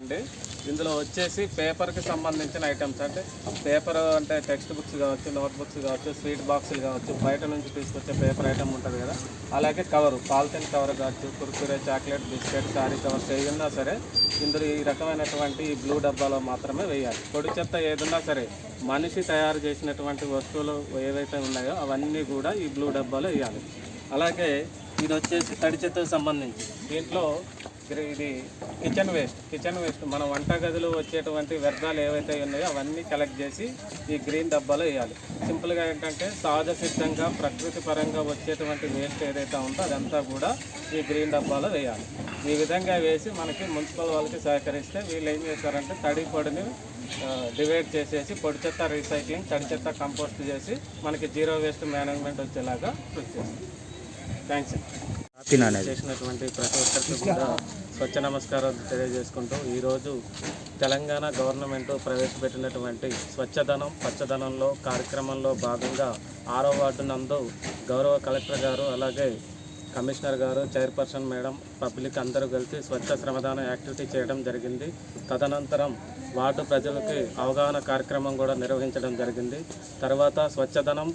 అండి. ఇందులో వచ్చేసి పేపర్కి సంబంధించిన ఐటమ్స్ అంటే పేపర్ అంటే టెక్స్ట్ బుక్స్ కావచ్చు నోట్ బుక్స్ కావచ్చు స్వీట్ బాక్సులు కావచ్చు బయట నుంచి తీసుకొచ్చే పేపర్ ఐటమ్ ఉంటుంది కదా. అలాగే కవరు పాలిథిన్ కవర్ కావచ్చు Kurkure chocolate biscuit sari covers ఏదన్నా సరే ఇందులో ఈ రకమైనటువంటి ఈ బ్లూ డబ్బాలో మాత్రమే వేయాలి. పొడి చెత్త ఏదన్నా సరే మనిషి తయారు చేసినటువంటి వస్తువులు ఏవైతే ఉన్నాయో అవన్నీ కూడా ఈ బ్లూ డబ్బాలో వేయాలి. అలాగే ఇది వచ్చేసి తడి చెత్తకు సంబంధించి. దీంట్లో ఇది కిచెన్ వేస్ట్. Kitchen waste. మన వంటగదిలో వచ్చేటువంటి వ్యర్థాలు ఏవైతే ఉన్నాయో అవన్నీ కలెక్ట్ చేసి ఈ గ్రీన్ డబ్బాలో వేయాలి. సింపుల్గా ఏంటంటే సహజ సిద్ధంగా ప్రకృతి పరంగా వచ్చేటువంటి వేస్ట్ ఏదైతే ఉందో అదంతా కూడా ఈ గ్రీన్ డబ్బాలో వేయాలి. ఈ విధంగా వేసి మనకి మున్సిపల్ వాళ్ళకి సహకరిస్తే వీళ్ళు ఏం చేస్తారంటే తడి పొడిని డివైడ్ చేసేసి పొడి చెత్త రీసైక్లింగ్ తడి చెత్త కంపోస్ట్ చేసి మనకి జీరో వేస్ట్ మేనేజ్మెంట్ వచ్చేలాగా కృషి చేస్తారు. థ్యాంక్స్ చేసినటువంటి ప్రతి ఒక్కరికి కూడా స్వచ్ఛ నమస్కారం తెలియజేసుకుంటూ ఈరోజు తెలంగాణ గవర్నమెంట్ ప్రవేశపెట్టినటువంటి స్వచ్ఛదనం పచ్చదనంలో కార్యక్రమంలో భాగంగా ఆరో వార్డు నందు గౌరవ కలెక్టర్ గారు అలాగే కమిషనర్ గారు చైర్పర్సన్ మేడం పబ్లిక్ అందరూ కలిసి స్వచ్ఛ శ్రమదాన యాక్టివిటీ చేయడం జరిగింది. తదనంతరం వార్డు ప్రజలకి అవగాహన కార్యక్రమం కూడా నిర్వహించడం జరిగింది. తర్వాత స్వచ్ఛదనం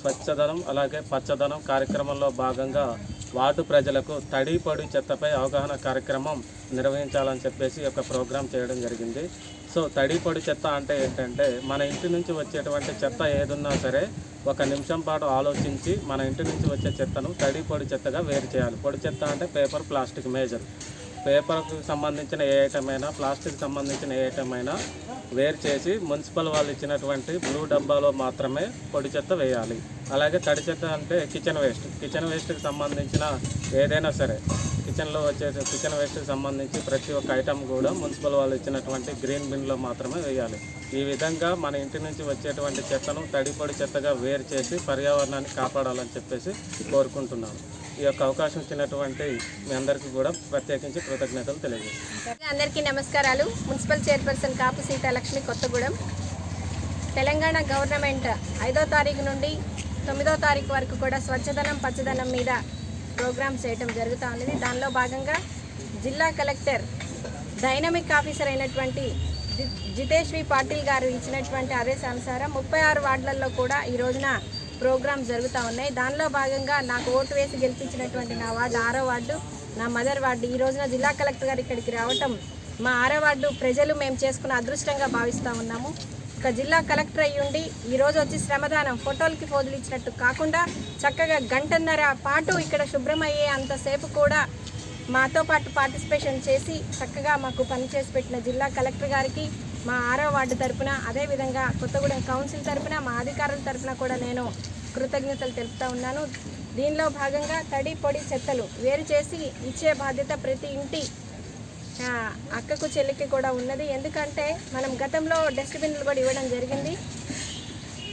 స్వచ్ఛదనం అలాగే పచ్చదనం కార్యక్రమంలో భాగంగా వార్డు ప్రజలకు తడి పొడి చెత్తపై అవగాహన కార్యక్రమం నిర్వహించాలని చెప్పేసి ఒక యొక్క ప్రోగ్రాం చేయడం జరిగింది. సో తడి పొడి చెత్త అంటే ఏంటంటే మన ఇంటి నుంచి వచ్చేటువంటి చెత్త ఏదున్నా సరే ఒక నిమిషం పాటు ఆలోచించి మన ఇంటి నుంచి వచ్చే చెత్తను తడి పొడి చెత్తగా వేరు చేయాలి. పొడి చెత్త అంటే పేపర్ ప్లాస్టిక్ మేజర్. పేపర్కు సంబంధించిన ఏ ఐటమ్ అయినా ప్లాస్టిక్ సంబంధించిన ఏ ఐటమ్ అయినా వేరు చేసి మున్సిపల్ వాళ్ళు ఇచ్చినటువంటి బ్లూ డబ్బాలో మాత్రమే పొడి చెత్త వేయాలి. అలాగే తడి చెత్త అంటే కిచెన్ వేస్ట్. కిచెన్ వేస్ట్కి సంబంధించిన ఏదైనా సరే కిచెన్లో వచ్చే కిచెన్ వేస్ట్కి సంబంధించి ప్రతి ఒక్క ఐటమ్ కూడా మున్సిపల్ వాళ్ళు ఇచ్చినటువంటి గ్రీన్ బిన్లో మాత్రమే వేయాలి. ఈ విధంగా మన ఇంటి నుంచి వచ్చేటువంటి చెత్తను తడి పొడి చెత్తగా వేరు చేసి పర్యావరణాన్ని కాపాడాలని చెప్పేసి కోరుకుంటున్నాను. ఈ యొక్క అవకాశం ఇచ్చినటువంటి మీ అందరికీ కూడా ప్రత్యేకించి కృతజ్ఞతలు తెలియజేస్తాను అందరికీ నమస్కారాలు. Municipal chairperson Kapu Sitalakshmi Kothagudem. Telangana government ఐదో తారీఖు నుండి తొమ్మిదో తారీఖు వరకు కూడా స్వచ్ఛదనం పచ్చదనం మీద ప్రోగ్రామ్ చేయటం జరుగుతూ ఉన్నది. దానిలో భాగంగా జిల్లా కలెక్టర్ డైనమిక్ ఆఫీసర్ అయినటువంటి జి- జితేష్ వి పాటిల్ గారు ఇచ్చినటువంటి ఆదేశానుసారం ముప్పై ఆరు వార్డులలో కూడా ఈ రోజున ప్రోగ్రామ్ జరుగుతూ ఉన్నాయి. దానిలో భాగంగా నాకు ఓటు వేసి గెలిపించినటువంటి నా వార్డు ఆరో వార్డు నా మదర్ వార్డు. ఈ రోజున జిల్లా కలెక్టర్ గారు ఇక్కడికి రావటం మా ఆరో వార్డు ప్రజలు మేము చేసుకున్న అదృష్టంగా భావిస్తూ ఉన్నాము. ఒక జిల్లా కలెక్టర్ అయ్యుండి ఈ రోజు వచ్చి శ్రమదానం ఫోటోలకి ఫోదులు ఇచ్చినట్టు కాకుండా చక్కగా గంటన్నర పాటు ఇక్కడ శుభ్రమయ్యే అంతసేపు కూడా మాతో పాటు పార్టిసిపేషన్ చేసి చక్కగా మాకు పనిచేసి పెట్టిన జిల్లా కలెక్టర్ గారికి మా ఆరో వార్డు తరఫున అదేవిధంగా కొత్తగూడెం కౌన్సిల్ తరపున మా అధికారుల తరపున కూడా నేను కృతజ్ఞతలు తెలుపుతా ఉన్నాను. దీనిలో భాగంగా తడి పొడి చెత్తలు వేరు చేసి ఇచ్చే బాధ్యత ప్రతి ఇంటి అక్కకు చెల్లికి కూడా ఉన్నది. ఎందుకంటే మనం గతంలో డస్ట్బిన్లు కూడా ఇవ్వడం జరిగింది.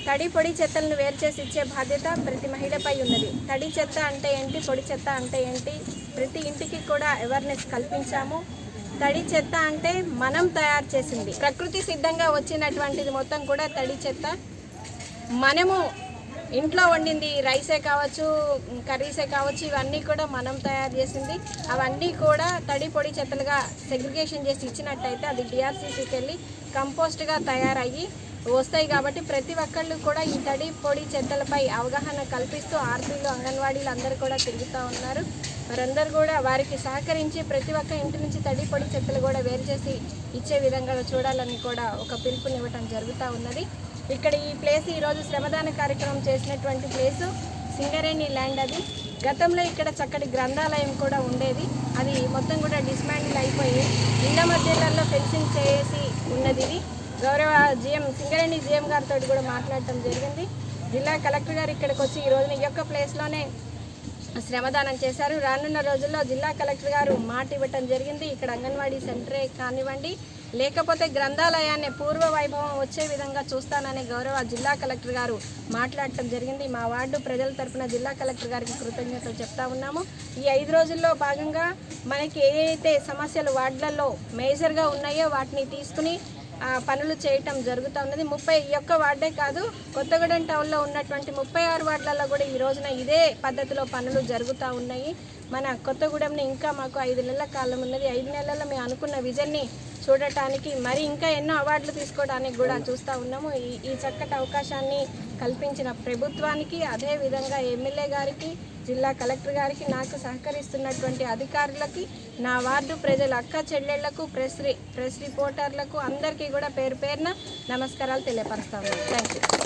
తడి పొడి చెత్తలను వేరు చేసి ఇచ్చే బాధ్యత ప్రతి మహిళపై ఉన్నది. తడి చెత్త అంటే ఏంటి? పొడి చెత్త అంటే ఏంటి? ప్రతి ఇంటికి కూడా అవేర్నెస్ కల్పించాము. తడి చెత్త అంటే మనం తయారు చేసింది. ప్రకృతి సిద్ధంగా వచ్చినటువంటిది మొత్తం కూడా తడి చెత్త. మనము ఇంట్లో వండింది రైసే కావచ్చు కర్రీసే కావచ్చు ఇవన్నీ కూడా మనం తయారు చేసింది. అవన్నీ కూడా తడి పొడి చెత్తలుగా సెగ్రిగేషన్ చేసి ఇచ్చినట్టయితే అది డిఆర్సీసీకి వెళ్ళి కంపోస్ట్గా తయారయ్యి వస్తాయి కాబట్టి ప్రతి ఒక్కళ్ళు కూడా ఈ తడి పొడి చెత్తలపై అవగాహన కల్పిస్తూ ఆర్పీలు అంగన్వాడీలు అందరూ కూడా తిరుగుతూ ఉన్నారు. వారందరూ కూడా వారికి సహకరించి ప్రతి ఒక్క ఇంటి నుంచి తడి పొడి చెత్తలు కూడా వేరు చేసి ఇచ్చే విధంగా చూడాలని కూడా ఒక పిలుపునివ్వటం జరుగుతూ ఉన్నది. ఇక్కడ ఈ ప్లేస్ ఈరోజు శ్రమదాన కార్యక్రమం చేసినటువంటి ప్లేసు సింగరేణి ల్యాండ్ అది. గతంలో ఇక్కడ చక్కటి గ్రంథాలయం కూడా ఉండేది. అది మొత్తం కూడా డిస్మాండిల్ అయిపోయి ఇళ్ళ మధ్యలలో ఫెన్సింగ్ చేసి ఉన్నది ఇది. గౌరవ జిఎం సింగరేణి జిఎం గారితో కూడా మాట్లాడటం జరిగింది. జిల్లా కలెక్టర్ గారు ఇక్కడికి వచ్చి ఈ రోజున ఈ యొక్క ప్లేస్లోనే శ్రమదానం చేశారు. రానున్న రోజుల్లో జిల్లా కలెక్టర్ గారు మాట ఇవ్వటం జరిగింది. ఇక్కడ అంగన్వాడీ సెంటరే కానివ్వండి. లేకపోతే గ్రంథాలయాన్ని పూర్వ వైభవం వచ్చే విధంగా చూస్తానని గౌరవ జిల్లా కలెక్టర్ గారు మాట్లాడటం జరిగింది. మా వార్డు ప్రజల తరపున జిల్లా కలెక్టర్ గారికి కృతజ్ఞతలు చెప్తా ఉన్నాము. ఈ ఐదు రోజుల్లో భాగంగా మనకి ఏ సమస్యలు వార్డులలో మేజర్గా ఉన్నాయో వాటిని తీసుకుని పనులు చేయటం జరుగుతూ ఉన్నది ముప్పై ఈ ఒక్క వార్డే కాదు కొత్తగూడెం టౌన్లో ఉన్నటువంటి ముప్పై ఆరు వార్డులలో కూడా ఈ రోజున ఇదే పద్ధతిలో పనులు జరుగుతూ ఉన్నాయి. మన కొత్తగూడెంని ఇంకా మాకు ఐదు నెలల కాలం ఉన్నది. ఐదు నెలల్లో మేము అనుకున్న విజన్ని చూడటానికి మరి ఇంకా ఎన్నో అవార్డులు తీసుకోవడానికి కూడా చూస్తూ ఉన్నాము. ఈ ఈ చక్కటి అవకాశాన్ని కల్పించిన ప్రభుత్వానికి అదే విధంగా ఎమ్మెల్యే గారికి జిల్లా కలెక్టర్ గారికి నాకు సహకరిస్తున్నటువంటి అధికారులకి నా వార్డు ప్రజల అక్క చెల్లెళ్ళకు ప్రెస్ రి ప్రెస్ రిపోర్టర్లకు అందరికీ కూడా పేరు పేరున నమస్కారాలు తెలియపరుస్తాము థ్యాంక్ యూ